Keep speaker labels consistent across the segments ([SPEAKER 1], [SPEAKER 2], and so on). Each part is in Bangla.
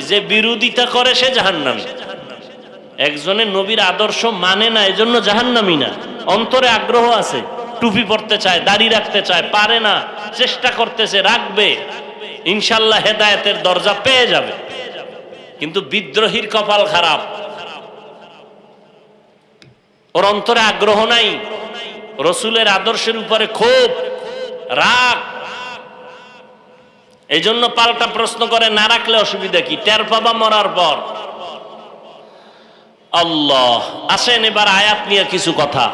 [SPEAKER 1] যে বিরোধিতা করে সে জাহান্নামী। একজনের নবীর আদর্শ মানে না, এজন্য জাহান্নামী না। অন্তরে আগ্রহ আছে, টুপি পরতে চায়, দাড়ি রাখতে চায়, পারে না, চেষ্টা করতেছে, রাখবে। ইনশাল্লাহ হেদায়েতের দরজা পেয়ে যাবে। কিন্তু বিদ্রোহীর কপাল খারাপ। ওর অন্তরে আগ্রহ নাই। রসুলের আদর্শের উপরে খুব রাগ এই জন্য পাল্টা প্রশ্ন করে না রাখলে অসুবিধা কি? টের পাবা মরার পর। আল্লাহ, আসেন এবার আয়াত নিয়ে কিছু কথা।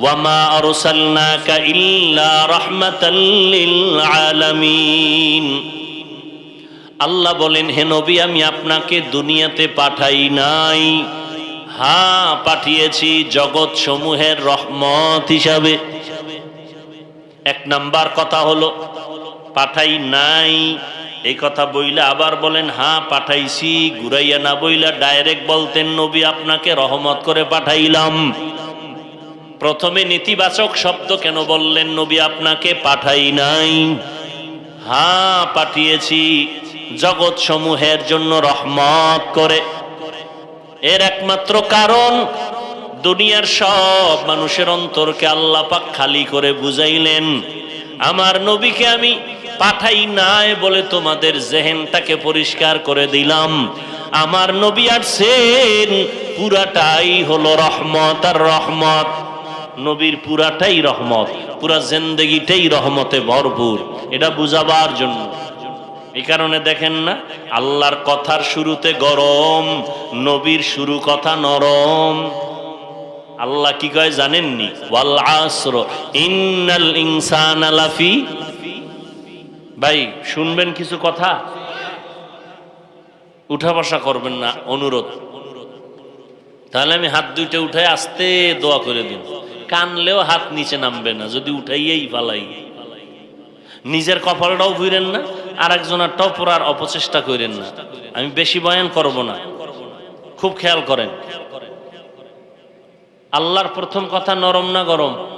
[SPEAKER 1] ওয়ামা ইল্লা আল্লাহ বলেন, হে নবী, আমি আপনাকে দুনিয়াতে পাঠাই নাই। হ্যাঁ পাঠিয়েছি জগৎ সমূহের রহমত হিসাবে। এক নাম্বার কথা হলো পাঠাই নাই। এই কথা বইলে আবার বলেন হ্যাঁ পাঠাইছি। ঘুরাইয়া না বইলা ডাইরেক্ট বলতেন, নবী, আপনাকে রহমত করে পাঠাইলাম। প্রথমে নেতিবাচক শব্দ কেন বললেন, নবী, আপনাকে পাঠাই নাই? হ্যাঁ পাঠিয়েছি। জগৎ সমূহের জন্য রহমত করে। এর একমাত্র কারণ, দুনিয়ার সব মানুষের অন্তরকে আল্লাহ পাক খালি করে বুঝাইলেন, আমার নবীকে আমি পাঠাই নাই বলে তোমাদের জেহেনটাকে পরিষ্কার করে দিলাম। আমার নবী আসছেন, পুরাটাই হলো রহমত আর রহমত। নবীর পুরাটাই রহমত, পুরা জিন্দগিটাই রহমতে ভরপুর, এটা বুঝাবার জন্য। এই কারণে দেখেন না, আল্লাহর কথার শুরুতে গরম, নবীর শুরু কথা নরম। আল্লাহ কি কয় জানেননি? ওয়াল আসর, ইন্নাল ইনসানা লাফি ভাই, শুনবেন কিছু কথা? উঠা বসা করবেন না, অনুরোধ। তাহলে আমি হাত দুইটা উঠাই আস্তে দোয়া করে দিন। কানলেও হাত নিচে নামবে না, যদি উঠাইয়েই ফালাই। নিজের কপালটাও ভুইরেন না আর একজনের টপরার অপচেষ্টা করেন না। আমি বেশি বয়ান করব না। খুব খেয়াল করেন। আল্লাহর প্রথম কথা নরম না গরম?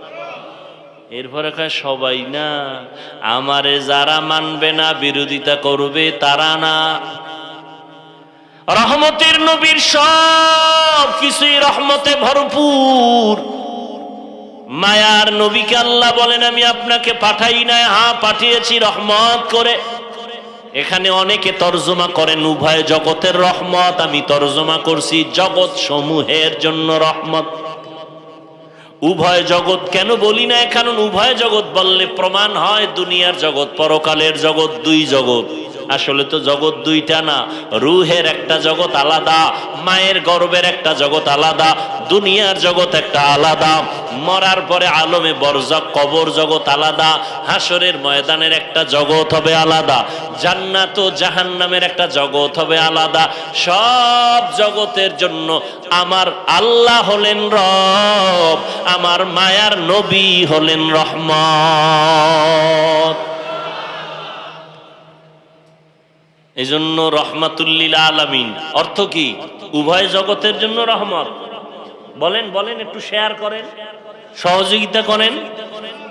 [SPEAKER 1] এরপরে কয় সবাই না। আমারে যারা মানবে না, বিরোধিতা করবে তারা না। রহমতের নবীর সব কিছুই রহমতে ভরপুর। মায়ার নবীকে আল্লাহ বলেন, আমি আপনাকে পাঠাই নাই। হ্যাঁ পাঠিয়েছি রহমত করে। এখানে অনেকে তর্জমা করেন, উভয় জগতের রহমত। আমি তর্জমা করছি জগৎ সমূহের জন্য রহমত। উভয় জগৎ কেন বলি না কারণ উভয় জগৎ বললে প্রমাণ হয়, দুনিয়ার জগৎ, পরকালের জগৎ, দুই জগৎ। আসলে তো জগৎ দুইটা না। রুহের একটা জগৎ আলাদা, মায়ের গর্বের একটা জগৎ আলাদা, দুনিয়ার জগৎ একটা আলাদা। মরার পরে আলমে বরজক কবর জগৎ আলাদা হাসরের ময়দানের একটা জগৎ হবে আলাদা, জান্নাত ও জাহান্নামের একটা জগৎ হবে আলাদা। সব জগতের জন্য আমার আল্লাহ হলেন রব, আমার মায়ার নবী হলেন রহমত। এই জন্য রহমাতুল্লিল আলামিন। অর্থ কি? উভয় জগতের জন্য রহমত। বলেন বলেন, একটু শেয়ার করেন। সহযোগিতা করেন।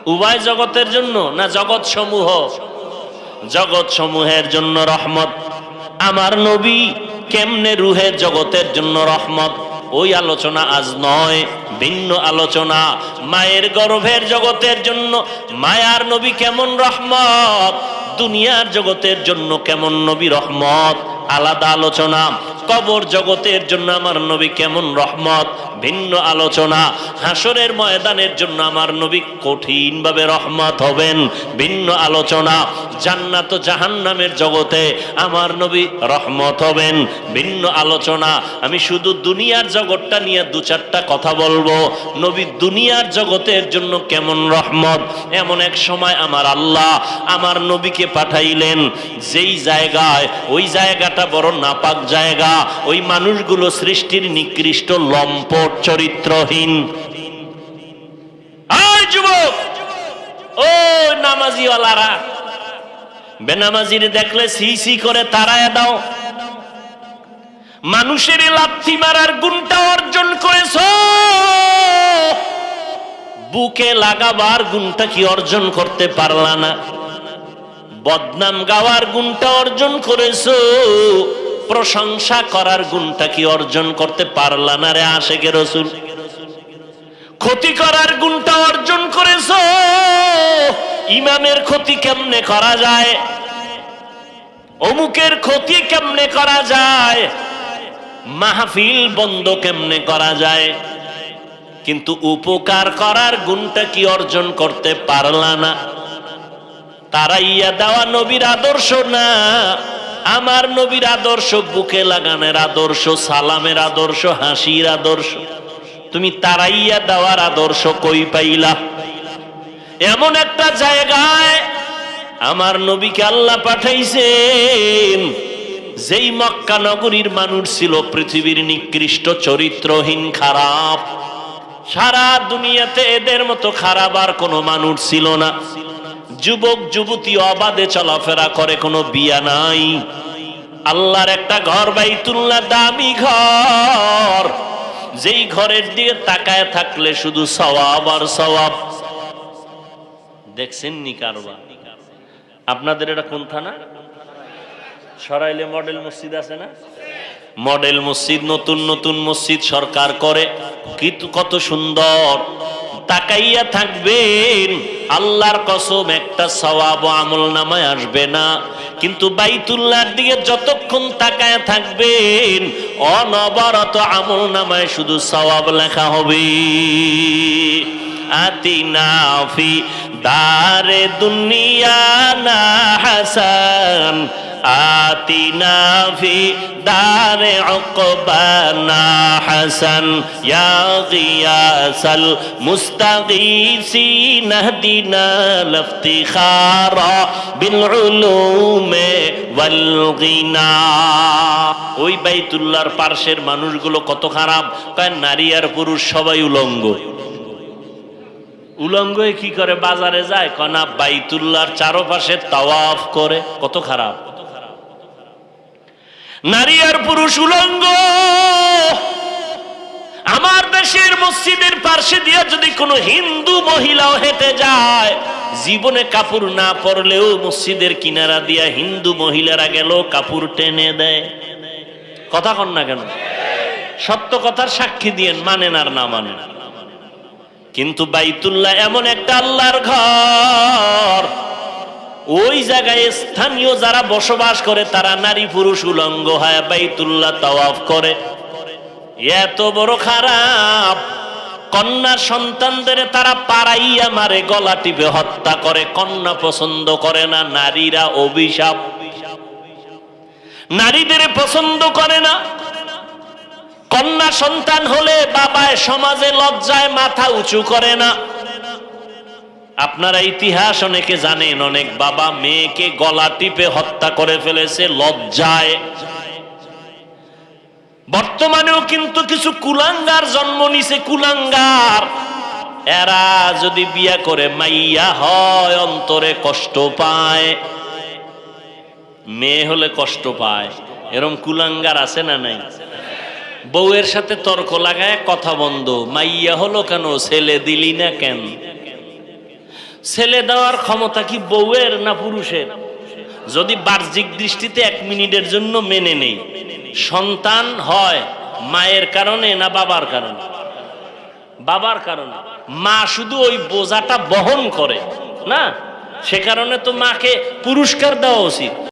[SPEAKER 1] উভয় জগতের জন্য না জগৎ সমূহ জগৎ সমূহের জন্য রহমত। আমার নবী কেমনে রুহের জগতের জন্য রহমত? ওই আলোচনা আজ নয়, ভিন্ন আলোচনা। মায়ের গর্ভের জগতের জন্য মায়ার নবী কেমন রহমত? দুনিয়ার জগতের জন্য কেমন নবী রহমত? আলাদা আলোচনা। কবর জগতের জন্য আমার নবী কেমন রহমত? ভিন্ন আলোচনা। হাসরের ময়দানের জন্য আমার নবী কঠিন ভাবে রহমত হবেন। ভিন্ন আলোচনা। জান্নাত জাহান্নামের জগতে আমার নবী রহমত হবেন। ভিন্ন আলোচনা। আমি শুধু দুনিয়ার জগৎটা নিয়ে দু চারটা কথা বলব। নবী দুনিয়ার জগতের জন্য কেমন রহমত? এমন এক সময় আমার আল্লাহ আমার নবীকে পাঠাইলেন। যেই জায়গায়, ওই জায়গাটা বড় নাপাক জায়গা। ওই মানুষগুলো সৃষ্টির নিকৃষ্ট লম্পট। চরিত্রহীন। আয় যুবক! ও নামাজিওয়ালারা, বেনামাজির দেখলে করে দাও। মানুষের লাথি মারার গুণটা অর্জন করেছ। বুকে লাগাবার গুণটা কি অর্জন করতে পারলা না? বদনাম গাওয়ার গুণটা অর্জন করেছ। প্রশংসা করার গুণটা কি অর্জন করতে পারলা না রে আশেকে রসুল? ক্ষতি করার গুণটা অর্জন করেছ? ইমামের ক্ষতি কেমনে করা যায়? অমুকের ক্ষতি কেমনে করা যায়? মাহফিল বন্ধ কেমনে করা যায়? কিন্তু উপকার করার গুণটা কি অর্জন করতে পারলা না? তারাইয়া দেওয়া নবীর আদর্শ না? আমার নবীর আদর্শ, বুকে লাগানোর আদর্শ, সালামের আদর্শ, হাসির আদর্শ। তুমি তারাইয়া দেওয়ার আদর্শ কই পাইলা? এমন একটা জায়গায় আমার নবীকে আল্লাহ পাঠাইছেন, যেই মক্কা নগরীর মানুষ ছিল পৃথিবীর নিকৃষ্ট, চরিত্রহীন, খারাপ। সারা দুনিয়াতে এদের মতো খারাপ আর কোনো মানুষ ছিল না। যুবক, যুবতী অবাধে চলাফেরা করে, কোনো বিয়া নাই। আল্লাহর একটা ঘর, বাইতুল্লাহ দামি ঘর। যেই ঘরের দিকে তাকায় থাকলে শুধু সওয়াব আর সওয়াব। দেখছেন নি কারবার? আপনাদের এটা কোন থানা? সরাইলে মডেল মসজিদ আছে না? মডেল মসজিদ, নতুন নতুন মসজিদ সরকার করে। কিন্তু কত সুন্দর। তাকাইয়া থাকবেন, আল্লাহর কসম একটা সওয়াব আমল নামায় আসবে না। কিন্তু বাইতুল্লাহর দিকে যতক্ষণ তাকায় থাকবেন, অনবরত আমল নামায় শুধু সওয়াব লেখা হবে। আতিনা ফি দারে দুনিয়া না হাসান হাসান ইয়া গিয়াসাল মুস্তাগীসিন হদিনা লাফতিখারা বিল উলুমে ওয়াল গিনা ওই বাইতুল্লাহর পার্শ্বের মানুষগুলো কত খারাপ? কয় নারী আর পুরুষ সবাই উলঙ্গ। উলঙ্গ কি করে? বাজারে যায় কনা বাইতুল্লাহর চারপাশে তাওয়াফ করে। কত খারাপ। নারী আর পুরুষ উলঙ্গ। আমার দেশের মসজিদের পার্শ্বে দিয়ে যদি কোনো হিন্দু মহিলাও হেঁটে যায়, জীবনে কাপড় না পরলেও মসজিদের কিনারা দিয়া হিন্দু মহিলারা গেল, কাপড় টেনে দেয়। কথা কন না কেন? সত্য কথার সাক্ষী দিয়েন, মানেন আর না মানেন। কিন্তু বাইতুল্লাহ এমন একটা আল্লাহর ঘর ওই জায়গায় স্থানীয় যারা বসবাস করে, তারা নারী পুরুষ উলঙ্গ হয়, বাইতুল্লাহ তাওয়াফ করে। এত বড় খারাপ। কন্যা সন্তানদের তারা পাড়াইয়া মারে, গলা টিপে হত্যা করে, কন্যা পছন্দ করে না, নারীরা অভিশাপ। নারীদের পছন্দ করে না। কন্যা সন্তান হলে বাবায় সমাজে লজ্জায় মাথা উঁচু করে না। আপনারা ইতিহাস অনেকে জানেন, অনেক বাবা মেয়েকে গলা টিপে হত্যা করে ফেলেছে, লজ্জায়। বর্তমানেও কিন্তু কিছু কুলাঙ্গার জন্ম নিছে, কুলাঙ্গার। এরা যদি বিয়া করে, মাইয়া হয়, অন্তরে কষ্ট পায়। মেয়ে হলে কষ্ট পায়। এরম কুলাঙ্গার আছে না নাই? বউয়ের সাথে তর্ক লাগায়, কথা বন্ধ। মাইয়া হলো কেন? ছেলে দিলি না কেন? ছেলে দেওয়ার ক্ষমতা কি বউয়ের না পুরুষের? যদি বাহ্যিক দৃষ্টিতে এক মিনিটের জন্য মেনে নেই, সন্তান হয় মায়ের কারণে না বাবার কারণে? বাবার কারণে। মা শুধু ওই বোঝাটা বহন করে, না? সে কারণে তো মাকে পুরস্কার দেওয়া উচিত।